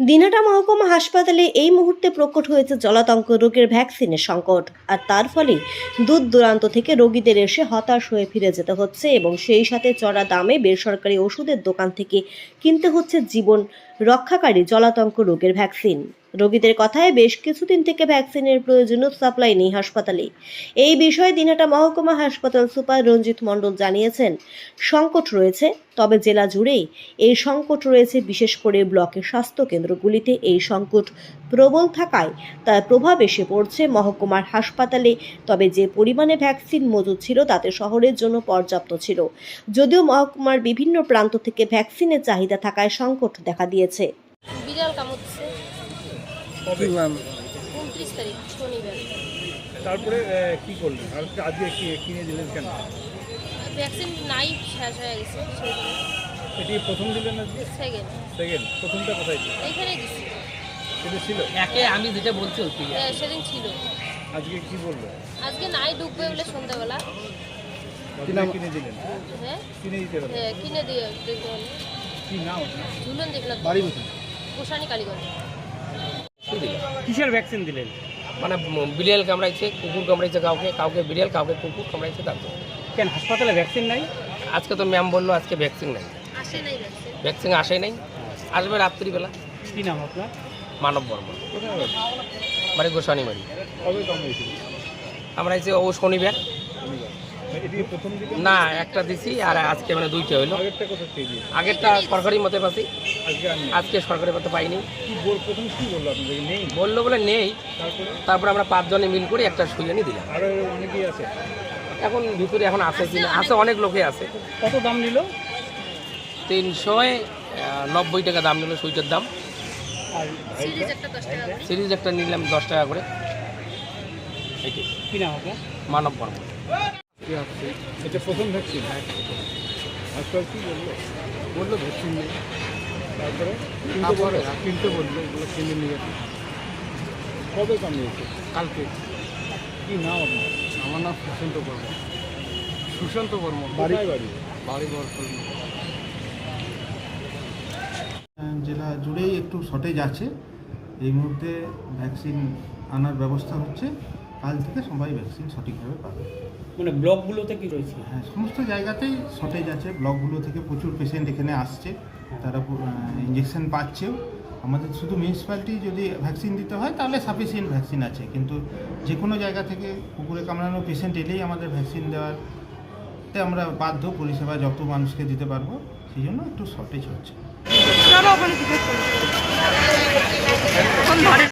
দিনাটা মহকুমা হাসপাতালে এই মুহূর্তে প্রকট হয়েছে জলাতঙ্ক রোগের ভ্যাকসিনের সংকট। আর তার ফলে দূর দূরান্ত থেকে রোগীদের এসে হতাশ হয়ে ফিরে যেতে হচ্ছে এবং সেই সাথে চড়া দামে বেসরকারি ওষুধের দোকান থেকে কিনতে হচ্ছে জীবন রক্ষাকারী জলাতঙ্ক রোগের ভ্যাকসিন। রোগীদের কথায় বেশ কিছুদিন থেকে ভ্যাকসিনের প্রয়োজনীয় সাপ্লাই নেই হাসপাতালে। এই বিষয়ে দিনহাটা মহকুমা হাসপাতাল সুপার রঞ্জিত মণ্ডল জানিয়েছেন, সংকট রয়েছে, তবে জেলা জুড়েই এই সংকট রয়েছে, বিশেষ করে ব্লকের স্বাস্থ্য কেন্দ্রগুলিতে এই সংকট প্রবল থাকায় তার প্রভাব এসে পড়ছে মহকুমার হাসপাতালে, তবে যে পরিমাণে ভ্যাকসিন মজুদ ছিল তাতে শহরের জন্য পর্যাপ্ত ছিল। যদিও মহকুমার বিভিন্ন প্রান্ত থেকে ভ্যাকসিনের চাহিদা থাকায় সংকট দেখা দিয়েছে। বিড়াল কামড়ছে। কবে? উনত্রিশ তারিখ শনিবার। তারপরে কি করলেন আর আজকে কি কিনে দিলেন কেন? ভ্যাকসিন নাই শেষ হয়ে গেছে এটি প্রথম দিলেন আজকে? সেকেন্ড। সেকেন্ড। প্রথমটা কোথায় ছিল এইখানে দিছি সেটা ছিল? একে আমি যেটা বলছি ওই হ্যাঁ, সেদিন ছিল। আজকে কি বলল? আজকে নাই ঢুকবে বলে সন্ধ্যাবেলা। কিনে দিলেন? হ্যাঁ। কিনে দিতে হ্যাঁ, কিনে দিয়ে দেখতে কি নাম? ঝুলন দেবনাথ বাড়ি কোথায়? গোসানি কালীগঞ্জ। কিসের ভ্যাকসিন দিলেন? মানে বিড়াল কামড়াইছে কুকুর কামড়াইছে কাউকে কাউকে বিড়াল কাউকে কুকুর কামড়াইছে তার জন্য। কেন হাসপাতালে ভ্যাকসিন নাই? আজকে তো ম্যাম বলল আজকে ভ্যাকসিন নাই। আসে ভ্যাকসিন ভ্যাকসিন আসে নাই। আসবে রাত্রিবেলা। কি নাম আপনার? মানব বর্মন। বাড়ি? গোস্বানী বাড়ি আমরা এসে ও শনিবার। না একটা দিছি আর আজকে মানে দুইটা হইল। আগেরটা সরকারি মতে পাচ্ছি আজকে সরকারি মতে পাইনি। বলল নেই। বলল বলে নেই। তারপরে? আমরা পাঁচজনে মিল করে একটা নিয়ে দিলাম। আরও অনেকেই আছে। এখন ভিতরে এখন আছে কিনা আছে অনেক লোকে আছে। কত দাম নিল? তিনশো নব্বই টাকা দাম নিল সুইটার দাম। সিরিজ একটা দশ টাকা করে। সিরিজ একটা নিলাম দশ টাকা করে। মানব বর্মন। আসছে এটা প্রথম ভ্যাকসিন আজকাল কি বলল? বলল ভ্যাকসিন নেই তারপরে? বলল। কিনতে বলল এগুলো কিনে নিয়ে কবে কামিয়েছে? কালকে। কি নাম আপনার? আমার নাম সুশান্ত বর্মন। সুশান্ত বর্মন। বাড়ি বাড়ি? বাড়ি বরফল জেলা জুড়েই একটু শর্টেজ আছে। এই মুহূর্তে ভ্যাকসিন আনার ব্যবস্থা হচ্ছে। কাল থেকে সবাই ভ্যাকসিন সঠিকভাবে পাবে। মানে ব্লকগুলোতে কি রয়েছে? হ্যাঁ সমস্ত জায়গাতেই শর্টেজ আছে। ব্লকগুলো থেকে প্রচুর পেশেন্ট এখানে আসছে। তারা ইঞ্জেকশন পাচ্ছেও। আমাদের শুধু মিউনিসিপ্যালিটি যদি ভ্যাকসিন দিতে হয় তাহলে সাফিসিয়েন্ট ভ্যাকসিন আছে। কিন্তু যে কোনো জায়গা থেকে কুকুরে কামড়ানো পেশেন্ট এলেই আমাদের ভ্যাকসিন দেওয়ার তে আমরা বাধ্য পরিষেবা যত মানুষকে দিতে পারব সেই জন্য একটু শর্টেজ হচ্ছে।